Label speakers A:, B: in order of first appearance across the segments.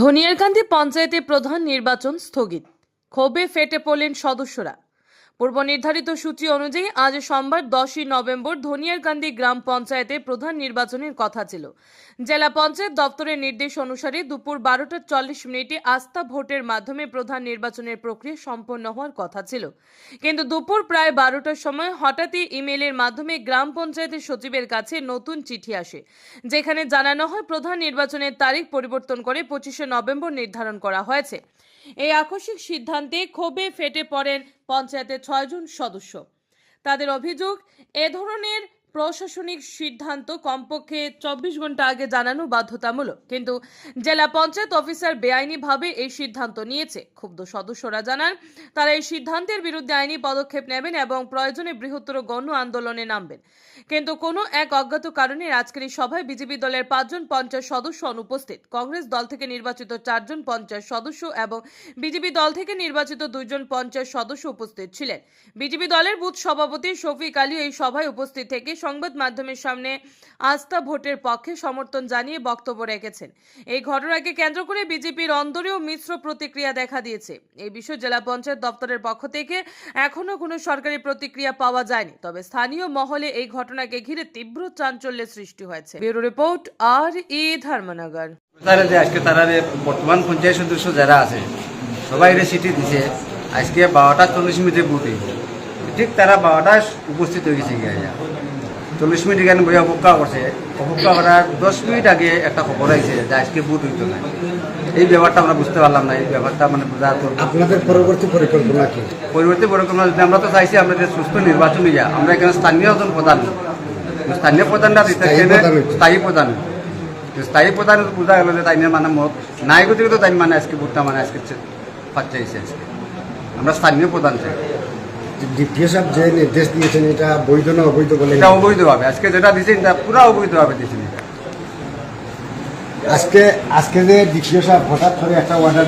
A: ধনিয়ারকান্দি পঞ্চায়েতে প্রধান নির্বাচন স্থগিত। ক্ষোভে ফেটে পড়লেন সদস্যরা। পূর্ব নির্ধারিত সূচি অনুযায়ী আজ সোমবার দশই নভেম্বর ধনিয়ারকান্দি গ্রাম পঞ্চায়েতে প্রধান নির্বাচনের কথা ছিল। জেলা পঞ্চায়েত দপ্তরের নির্দেশ অনুসারে দুপুর বারোটা চল্লিশ মিনিটে আস্থা ভোটের মাধ্যমে প্রধান নির্বাচনের প্রক্রিয়া সম্পন্ন হওয়ার কথা ছিল। কিন্তু দুপুর প্রায় বারোটার সময় হঠাৎই ইমেলের মাধ্যমে গ্রাম পঞ্চায়েতের সচিবের কাছে নতুন চিঠি আসে, যেখানে জানানো হয়, প্রধান নির্বাচনের তারিখ পরিবর্তন করে পঁচিশে নভেম্বর নির্ধারণ করা হয়েছে। এই আকস্মিক সিদ্ধান্তে ক্ষোভে ফেটে পড়েন পঞ্চায়েতের ছয়জন সদস্য। তাদের অভিযোগ এ ধরনের প্রশাসনিক সিদ্ধান্ত কমপক্ষে চব্বিশ ঘণ্টা আগে জানানো বাধ্যতামূলক। কিন্তু জেলা পঞ্চায়েত অফিসার বেআইনিভাবে এই সিদ্ধান্ত নিয়েছে। ক্ষুব্ধ সদস্যরা জানান, তারা এই সিদ্ধান্তের বিরুদ্ধে আইনি পদক্ষেপ নেবেন এবং প্রয়োজনে বৃহত্তর গণ আন্দোলনে নামবেন। কিন্তু কোনো এক অজ্ঞাত কারণে আজকের এই সভায় বিজেপি দলের পাঁচজন পঞ্চায়েত সদস্য অনুপস্থিত। কংগ্রেস দল থেকে নির্বাচিত চারজন পঞ্চায়েত সদস্য এবং বিজেপি দল থেকে নির্বাচিত দুইজন পঞ্চায়েত সদস্য উপস্থিত ছিলেন। বিজেপি দলের বুথ সভাপতি শফিক আলী এই সভায় উপস্থিত থেকে সংবাদ মাধ্যমের সামনে আস্থা ভোটের পক্ষে সমর্থন জানিয়ে বক্তব্য রেখেছেন। এই ঘটনাকে কেন্দ্র করে বিজেপির অন্দরেও মিশ্র প্রতিক্রিয়া দেখা দিয়েছে। এই বিষয়ে জেলা পঞ্চায়েত দপ্তরের পক্ষ থেকে এখনও কোনো সরকারি প্রতিক্রিয়া পাওয়া যায়নি। তবে স্থানীয় মহলে এই ঘটনাকে ঘিরে তীব্র চাঞ্চল্যের সৃষ্টি হয়েছে। ব্যুরো রিপোর্ট, আর ই ধর্মনগর।
B: যে আজকে তারা বর্তমান পঞ্চায়েত সদস্য যারা আছে, সবাই চিঠি দিছে, আজকে বারোটা চল্লিশ মিনিটে বুথ ঠিক তারা বারোটা উপস্থিত হয়ে গেছে চল্লিশ মিনিট এখানে বই অপেক্ষা করছে অপেক্ষা করার দশ মিনিট আগে একটা খবর আইছে যে আজকে বুথ হইতো না এই ব্যাপারটা আমরা বুঝতে পারলাম না এই ব্যাপারটা মানে বোঝা তো
C: আপনাদের পরবর্তী পরিকল্পনা কি?
B: পরিবর্তী পরিকল্পনা যদি আমরা তো চাইছি আমরা যে সুস্থ নির্বাচন হইয়া আমরা এখানে স্থানীয় একজন প্রধান। স্থানীয় প্রধানটা দিতে
C: স্থায়ী প্রধান
B: স্থায়ী প্রধান। বোঝা গেল যে তাইনের মানে মত নাই গতিকে তো তাই মানে আজকে ভোটটা মানে আজকে আজকে আমরা স্থানীয় প্রধান চাই।
C: ডিপিও সাহেব যে নির্দেশ দিয়েছেন এটা বৈধ না অবৈধ বলে
B: এটা অবৈধভাবে। আজকে যেটা দিয়েছে এটা পুরো অবৈধভাবে দিয়েছেন এটা।
C: আজকে আজকে যে ডিপিও সাহেব হঠাৎ করে একটা অর্ডার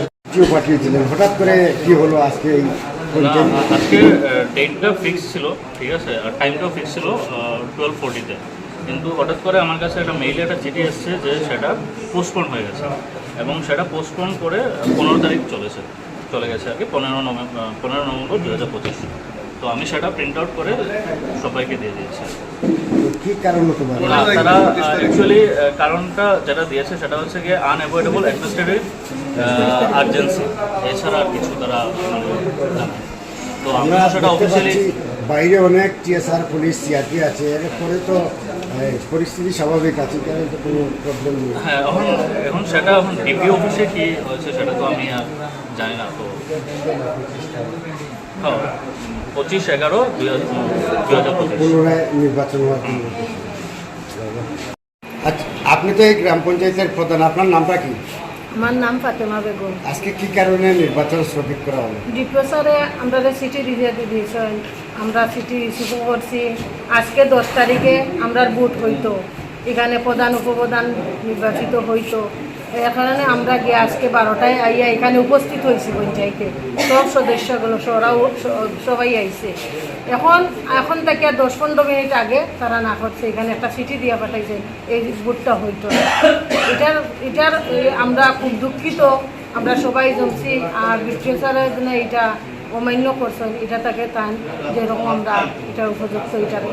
C: পাঠিয়েছিলেন হঠাৎ করে কি হলো আজকে এই
D: আজকে ডেটটা ফিক্স ছিল ঠিক আছে? আর টাইমটাও ফিক্স ছিল টুয়েলভ ফোর্টিতে কিন্তু হঠাৎ করে আমার কাছে একটা মেইলে একটা চিঠি এসছে যে সেটা পোস্টপোন হয়ে গেছে। এবং সেটা পোস্টপোন করে পনেরো তারিখ চলেছে। চলে গেছে আর কি পনেরো নভেম্বর পনেরো নভেম্বর দু হাজার পঁচিশ। তো আমি সেটা প্রিন্ট আউট করে সবাইকে দিয়ে দিয়েছি।
C: কি কারণ হতে পারে?
D: না, তারা অ্যাকচুয়ালি কারণটা যেটা দিয়েছে সেটা হচ্ছে গিয়ে আনঅ্যাভয়েডেবল অ্যাডমিনিস্ট্রেটিভ আর্জেন্সি এছাড়া আর কিছু তারা মানে তো
C: আমরা
D: সেটা অফিসিয়ালি
C: বাইরে অনেক টিএসআর পুলিশ সিআরপি আছে এরপরে তো পরিস্থিতি স্বাভাবিক আছে কারণ তো কোনো প্রবলেম নেই।
D: হ্যাঁ এখন এখন সেটা এখন ডিপি অফিসে কি হয়েছে সেটা তো আমি আর জানি না তো। হ্যাঁ। পঁচিশ এগারো দুই হাজার
C: পুনরায় নির্বাচন আচ্ছা আপনি তো এই গ্রাম পঞ্চায়েতের প্রধান আপনার নামটা কি?
E: আমার নাম ফাতেমা বেগম।
C: আজকে কি কারণে নির্বাচন স্থগিত করা হলো?
E: ডিপিও স্যারে আমরা সিটি রিজিয়া দিয়েছেন আমরা সিটি রিসিভ করছি আজকে দশ তারিখে আমরা বুথ হইতো এখানে প্রধান উপপ্রধান নির্বাচিত হইতো। এর কারণে আমরা গিয়ে আজকে বারোটায় আইয়া এখানে উপস্থিত হয়েছি পঞ্চায়েতে। সব সদস্যগুলো, সরাও সবাই আইছে। এখন এখন থেকে আর দশ পনেরো মিনিট আগে তারা না করছে। এখানে একটা চিঠি দিয়ে পাঠাইছে, এই বুথটা হইতো। এটার এটার আমরা খুব দুঃখিত। আমরা সবাই জমছি। আর বিক্রিয় স্যারের জন্য এটা অমান্য করছেন। এটা তাকে তান, যেরকম আমরা এটার উপযুক্ত, এটার